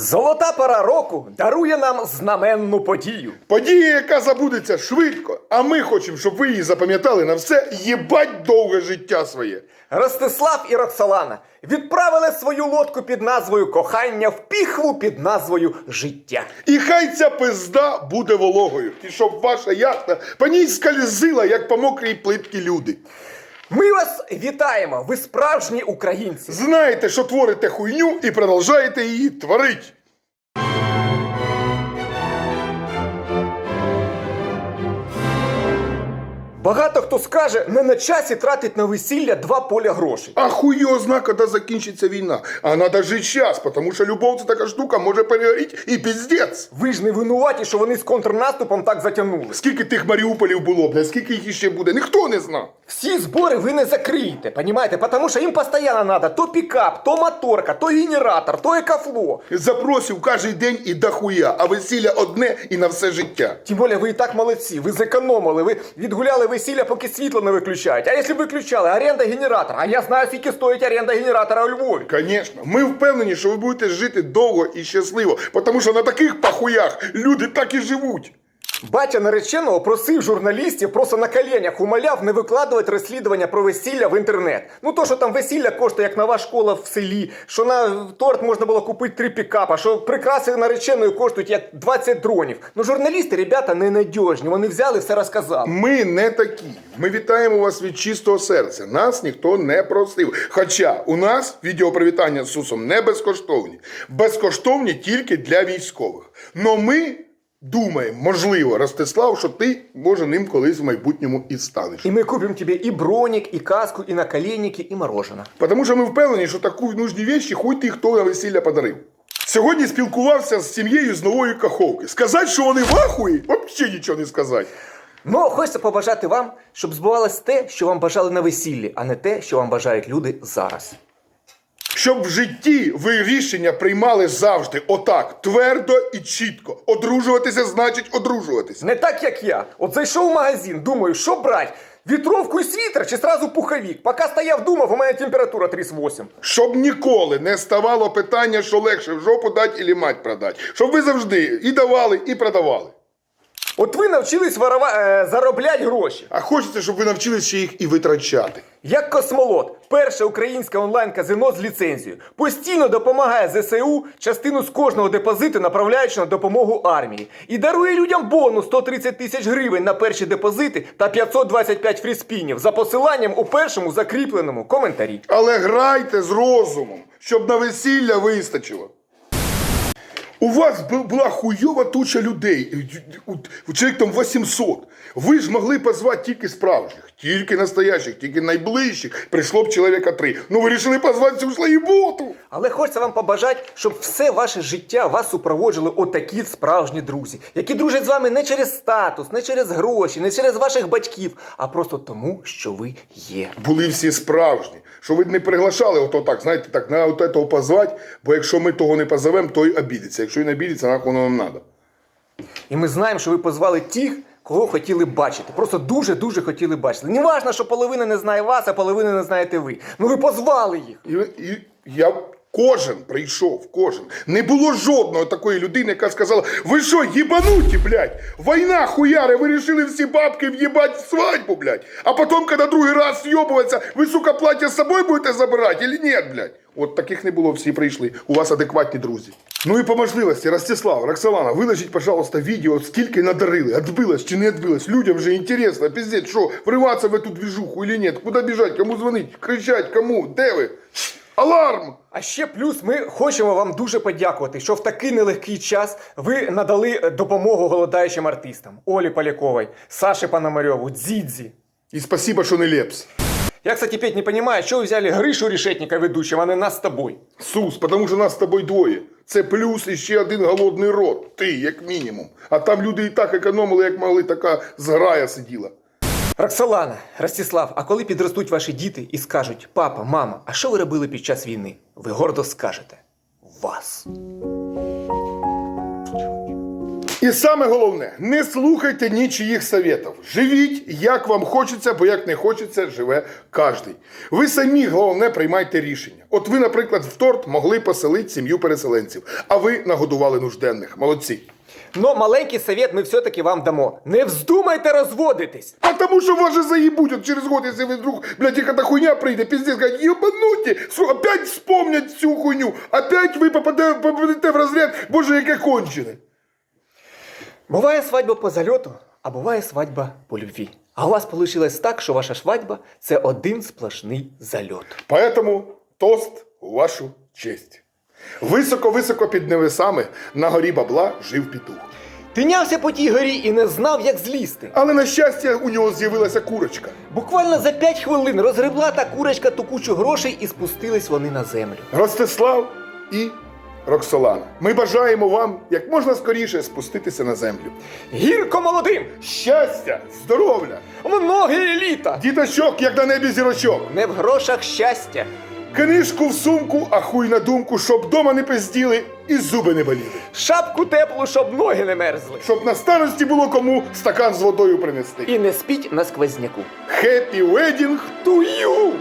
Золота пора року дарує нам знаменну подію. Подія, яка забудеться швидко, а ми хочемо, щоб ви її запам'ятали на все їбать довге життя своє. Ростислав і Роксолана відправили свою лодку під назвою Кохання в піхву під назвою Життя. І хай ця пизда буде вологою, і щоб ваша яхта по ній скользила, як по мокрій плитці люди. Ми вас вітаємо! Ви справжні українці! Знаєте, що творите хуйню і продовжаєте її творить. Багато хто скаже, не на часі тратить на весілля два поля грошей. А хуй його зна, коли закінчиться війна. А надо жити час, тому що любов це така штука може перегоріти і піздець. Ви ж не винуваті, що вони з контрнаступом так затягнули. Скільки тих Маріуполів було, бля, скільки їх іще буде, ніхто не знав. Всі збори ви не закриєте, понімаєте? Потому що їм постійно надо то пікап, то моторка, то генератор, то екофло. Запросів кожен день і дохуя, а весілля одне і на все життя. Тим більше ви і так молодці, ви зекономили, ви відгуляли весілля, поки світло не виключають. А якщо виключали, оренда генератора. А я знаю, скільки стоїть оренда генератора у Львові. Конечно, ми впевнені, що ви будете жити довго і щасливо, тому що на таких пахуях люди так і живуть. Батя нареченого просив журналістів, просто на коленях умоляв не викладувати розслідування про весілля в інтернет. Ну то, що там весілля коштує, як нова школа в селі, що на торт можна було купити три пікапа, що прикраси нареченої коштують як 20 дронів. Ну журналісти, ребята, ненадіжні, вони взяли все розказали. Ми не такі. Ми вітаємо вас від чистого серця. Нас ніхто не просив. Хоча у нас відеопривітання з Сусом не безкоштовні. Безкоштовні тільки для військових. Но ми думаємо, можливо, Ростислав, що ти може ним колись в майбутньому і станеш. І ми купимо тобі і бронік, і каску, і наколенники, і мороженое. Тому що ми впевнені, що таку нужні вещі хуй ти хто на весілля подарив. Сьогодні спілкувався з сім'єю з нової каховки. Сказати, що вони в ахуї, взагалі нічого не сказати. Ну, хочеться побажати вам, щоб збувалось те, що вам бажали на весіллі, а не те, що вам бажають люди зараз. Щоб в житті ви рішення приймали завжди отак, твердо і чітко. Одружуватися значить одружуватися. Не так, як я. От зайшов в магазин, думаю, що брать? Вітровку і світер чи сразу пуховик? Поки стояв, думав, у мене температура 38. Щоб ніколи не ставало питання, що легше в жопу дати і мать продати. Щоб ви завжди і давали, і продавали. От ви навчились ворова... е, заробляти гроші. А хочеться, щоб ви навчилися ще їх і витрачати. Як космолот, перше українське онлайн-казино з ліцензією, постійно допомагає ЗСУ, частину з кожного депозиту направляючи на допомогу армії. І дарує людям бонус 130 тисяч гривень на перші депозити та 525 фріспінів за посиланням у першому закріпленому коментарі. Але грайте з розумом, щоб на весілля вистачило. У вас була хуйова туча людей, у- чоловік там 800. Ви ж могли позвати тільки справжніх, тільки настоящих, тільки найближчих. Прийшло б чоловіка три. Ну ви вирішили позвати цю шлаїботу. Але хочеться вам побажати, щоб все ваше життя вас супроводжували отакі справжні друзі, які дружать з вами не через статус, не через гроші, не через ваших батьків, а просто тому, що ви є. Були всі справжні. Що ви не приглашали, ото так, знаєте, так, на от этого позвати, бо якщо ми того не позовемо, той обідеться. Якщо він обідеться, нахуй воно нам треба. І ми знаємо, що ви позвали тих, кого хотіли бачити. Просто дуже-дуже хотіли бачити. Не важно, що половина не знає вас, а половина не знаєте ви. Ну ви позвали їх. І, і я кожен прийшов, кожен. Не було жодної такої людини, яка сказала: ви що, їбануті, блядь? Війна хуяри, ви рішили всі бабки в'їбать в свадьбу, блядь. А потім, коли другий раз з'йобуватися, ви, сука, плаття з собою будете забирати, или ні, блядь? От таких не було, всі прийшли. У вас адекватні друзі. Ну і по можливості, Ростислав, Роксолана, виложіть, пожалуйста, відео, скільки надарили, отбилось чи не отбилось. Людям же інтересно, пиздець, що, вриватися в эту движуху или ні, куди біжать, кому дзвонить, кричать, кому, де ви? Аларм! А ще плюс ми хочемо вам дуже подякувати, що в такий нелегкий час ви надали допомогу голодаючим артистам Олі Поляковій, Саші Пономарьову, Дзідзі. І спасибо, що не лепс. Я, кстати, Петь, не понимаю, что вы взяли Гришу Решетника ведущим, а не нас с тобой. Сус, потому що нас з тобою двоє. Це плюс і ще один голодний рот. Ти, як мінімум. А там люди і так економили, як могли, така зграя сиділа. Роксолана, Ростислав, а коли підростуть ваші діти і скажуть, папа, мама, а що ви робили під час війни? Ви гордо скажете вас. І саме головне, не слухайте нічиїх советів. Живіть, як вам хочеться, бо як не хочеться, живе кожний. Ви самі головне приймайте рішення. От ви, наприклад, в торт могли поселити сім'ю переселенців, а ви нагодували нужденних. Молодці. Но маленький совет ми все-таки вам дамо. Не вздумайте розводитись. А тому що вас же заїбуть через год, якщо ви вдруг, блядь, яка хуйня прийде, піздець, кажуть, єбануті, Су, опять вспомнять цю хуйню, опять ви попаде, попадете в розряд, боже, яке кончене. Буває свадьба по зальоту, а буває свадьба по любві. А у вас вийшло так, що ваша свадьба це один сплошний зальот. Поэтому тост у вашу честь. Високо-високо під небесами на горі бабла жив петух. Тинявся по тій горі і не знав, як злізти. Але на щастя у нього з'явилася курочка. Буквально за 5 хвилин розгребла та курочка ту кучу грошей і спустились вони на землю. Ростислав і Роксолана. Ми бажаємо вам як можна скоріше спуститися на землю. Гірко молодим! Щастя, здоров'я, Многі літа! діточок, як на небі зірочок. Не в грошах щастя. Книжку в сумку, а хуй на думку, щоб дома не пизділи і зуби не боліли. Шапку теплу, щоб ноги не мерзли. Щоб на старості було кому стакан з водою принести. І не спіть на сквозняку. Хеппі ведінг To you!